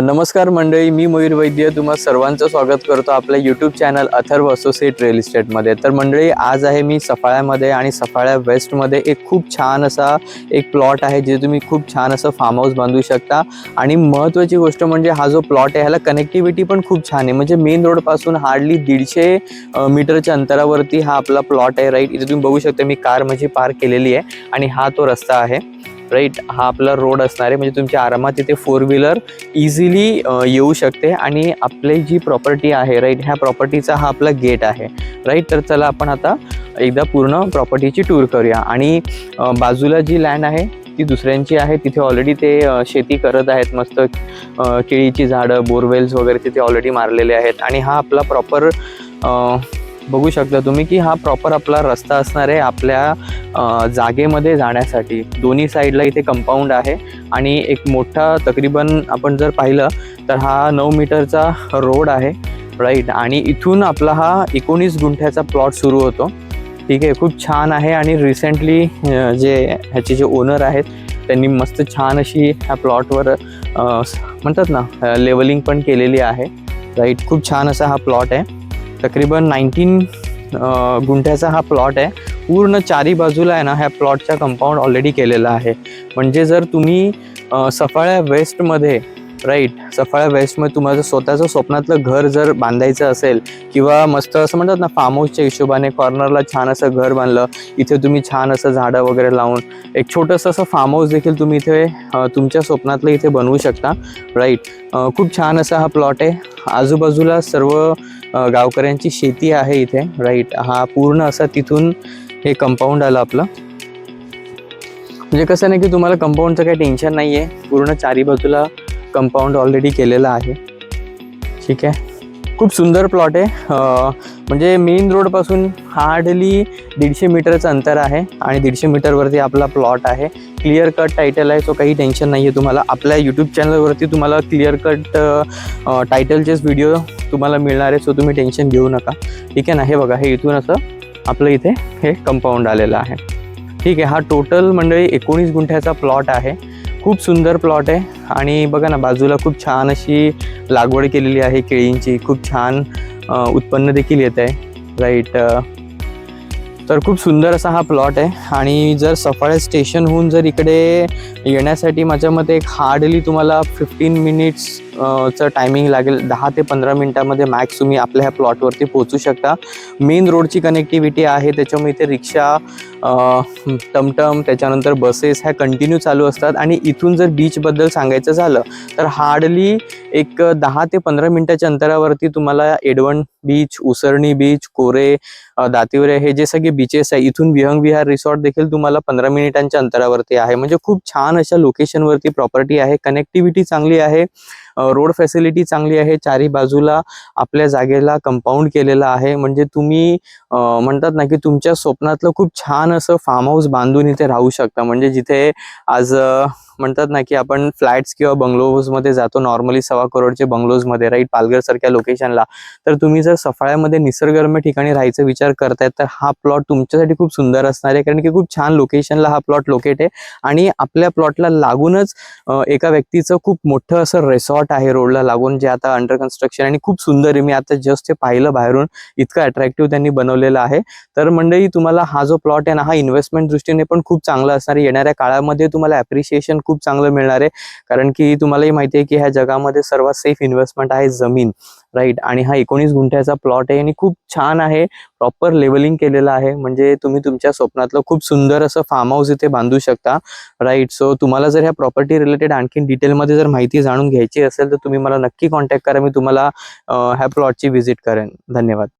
नमस्कार मंडळी मी मयूर वैद्य. तुम्हा सर्वांचं स्वागत करतो आपल्या YouTube channel Atharva associate real इस्टेटमध्ये तर मंडळी आज आहे मी सफाळ्यामध्ये आणि सफाळ्या वेस्टमध्ये एक खूप छान असा एक प्लॉट आहे जे तुम्ही खूप छान असं फार्म हाऊस बांधू शकता. आणि महत्त्वाची गोष्ट म्हणजे हा जो प्लॉट आहे ह्याला कनेक्टिव्हिटी पण खूप छान आहे. म्हणजे मेन रोडपासून हार्डली दीडशे मीटरच्या अंतरावरती हा आपला प्लॉट आहे राईट इथे तुम्ही बघू शकता मी कार माझी पार्क केलेली आहे आणि हा तो रस्ता आहे. राईट हा आपला रोड असणार आहे. म्हणजे तुमच्या आरामात तिथे फोर व्हीलर इझिली येऊ शकते. आणि आपली जी प्रॉपर्टी आहे राईट ह्या प्रॉपर्टीचा हा आपला गेट आहे. राईट तर चला आपण आता एकदा पूर्ण प्रॉपर्टीची टूर करूया. आणि बाजूला जी लँड आहे ती दुसऱ्यांची आहे. तिथे ऑलरेडी ते शेती करत आहेत. मस्त केळीची झाडं बोरवेल्स वगैरे तिथे ऑलरेडी मारलेले आहेत. आणि हा आपला प्रॉपर बघू शकता तुम्ही की हा प्रॉपर आपला रस्ता असणार आहे. आपल्या जागेमध्ये जाण्यासाठी. दोन्ही साईडला इथे कंपाऊंड आहे आणि एक मोठा तकरीबन आपण जर पाहिलं तर हा नऊ मीटरचा रोड आहे राईट आणि इथून आपला हा एकोणीस गुंठ्याचा प्लॉट सुरू होतो. ठीक आहे खूप छान आहे आणि रिसेंटली जे ह्याचे जे ओनर आहेत त्यांनी मस्त छान अशी ह्या प्लॉटवर म्हणतात ना लेवलिंग पण केलेली आहे राईट खूप छान असा हा प्लॉट आहे. तकरीबन नाईन्टीन गुंठ्याचा हा प्लॉट आहे. पूर्ण चारी बाजूला आहे ना ह्या प्लॉटचा कंपाऊंड ऑलरेडी केलेला आहे. म्हणजे जर तुम्ही सफाळ्या वेस्टमध्ये राईट सफाळ्या वेस्टमध्ये तुम्हाला स्वतःचं स्वप्नातलं घर जर बांधायचं असेल किंवा मस्त असं म्हणतात ना फार्म हाऊसच्या हिशोबाने कॉर्नरला छान असं घर बांधलं इथे तुम्ही छान असं झाडं वगैरे लावून एक छोटंसं असं फार्म हाऊस देखील तुम्ही इथे तुमच्या स्वप्नातलं इथे बनवू शकता राईट खूप छान असा हा प्लॉट आहे. आजूबाजूला सर्व गावकऱ्यांची शेती आहे इथे राईट हा पूर्ण असा तिथून हे कंपाऊंड आलं आपलं. म्हणजे कसं नाही की तुम्हाला कंपाऊंडचं काही टेन्शन नाही आहे पूर्ण चारी बाजूला कंपाऊंड ऑलरेडी केलेलं आहे. ठीक आहे? खूप सुंदर प्लॉट आहे. म्हणजे मेन रोडपासून हार्डली दीडशे मीटरचं अंतर आहे आणि दीडशे मीटरवरती आपला प्लॉट आहे. क्लिअर कट टायटल आहे सो काही टेन्शन नाही आहे तुम्हाला. आपल्या यूट्यूब चॅनलवरती तुम्हाला क्लिअर कट टायटलचेच व्हिडिओ तुम्हाला मिळणार आहे सो तुम्ही टेन्शन घेऊ नका. ठीक आहे ना? हे बघा हे इथून असं आपलं इथे हे कंपाऊंड आलेलं आहे. ठीक आहे हा टोटल मंडळी एकोणीस गुंठ्याचा प्लॉट आहे. खूप सुंदर प्लॉट आहे. आणि बघा ना बाजूला खूप छान अशी लागवड केलेली आहे केळींची. खूप छान उत्पन्न देखील येत आहे. राईट तर खूप सुंदर असा हा प्लॉट आहे. आणि जर सफाळे स्टेशनहून जर इकडे येण्यासाठी माझ्या मते एक हार्डली तुम्हाला फिफ्टीन मिनिट्स चं टायमिंग लागेल. दहा ते पंधरा मिनटामध्ये मॅक्स तुम्ही आपल्या ह्या प्लॉटवरती पोहोचू शकता. मेन रोडची कनेक्टिव्हिटी आहे. त्याच्यामुळे इथे रिक्षा टमटम त्याच्यानंतर बसेस ह्या कंटिन्यू चालू असतात. आणि इथून जर बीचबद्दल सांगायचं झालं तर हार्डली एक दहा ते पंधरा मिनिटाच्या अंतरावरती तुम्हाला एडवण बीच उसरणी बीच कोरे दातिवरे हे जे सगळे बीचेस आहे इथून विहंग विहार रिसॉर्ट देखील तुम्हाला पंधरा मिनिटांच्या अंतरावरती आहे. म्हणजे खूप छान अशा लोकेशनवरती प्रॉपर्टी आहे. कनेक्टिव्हिटी चांगली आहे. रोड फॅसिलिटी चांगली आहे. चारी बाजूला आपल्या जागेला कंपाऊंड केलेलं आहे. म्हणजे तुम्ही म्हणतात ना की तुमच्या स्वप्नातलं खूप छान असं फार्म हाऊस बांधून इथे राहू शकता. म्हणजे जिथे आज म्हणतात ना की आपण फ्लॅट्स किंवा बंगलोजमध्ये जातो नॉर्मली सव्वा करोडचे बंगलोजमध्ये राईट पालघर सारख्या लोकेशनला तर तुम्ही जर सफाळ्यामध्ये निसर्गरम्य ठिकाणी राहायचा विचार करताय तर हा प्लॉट तुमच्यासाठी खूप सुंदर असणार आहे. कारण की खूप छान लोकेशनला हा प्लॉट लोकेट आहे. आणि आपल्या प्लॉटला लागूनच एका व्यक्तीचं खूप मोठं असं रिसॉर्ट आहे रोडला लागून जे आता अंडर कन्स्ट्रक्शन आणि खूप सुंदर आहे. मी आता जस्ट ते पाहिलं बाहेरून इतकं अट्रॅक्टिव्ह त्यांनी बनवलेलं आहे. तर मंडळी तुम्हाला हा जो प्लॉट आहे ना हा इन्व्हेस्टमेंट दृष्टीने पण खूप चांगला असणार येणाऱ्या काळामध्ये तुम्हाला ॲप्रिशिएशन खूप चांगलं मिळणार आहे. कारण की तुम्हालाही माहिती आहे की ह्या जगामध्ये सर्वात सेफ इन्व्हेस्टमेंट आहे जमीन राईट आणि हा एकोणीस गुंठ्याचा प्लॉट आहे आणि खूप छान आहे. प्रॉपर लेवलिंग केलेलं आहे. म्हणजे तुम्ही तुमच्या स्वप्नातलं खूप सुंदर असं फार्म हाऊस इथे बांधू शकता राईट सो तुम्हाला जर ह्या प्रॉपर्टी रिलेटेड आणखीन डिटेलमध्ये जर माहिती जाणून घ्यायची असेल तर तुम्ही मला नक्की कॉन्टॅक्ट करा. मी तुम्हाला ह्या प्लॉटची व्हिजिट करेन. धन्यवाद.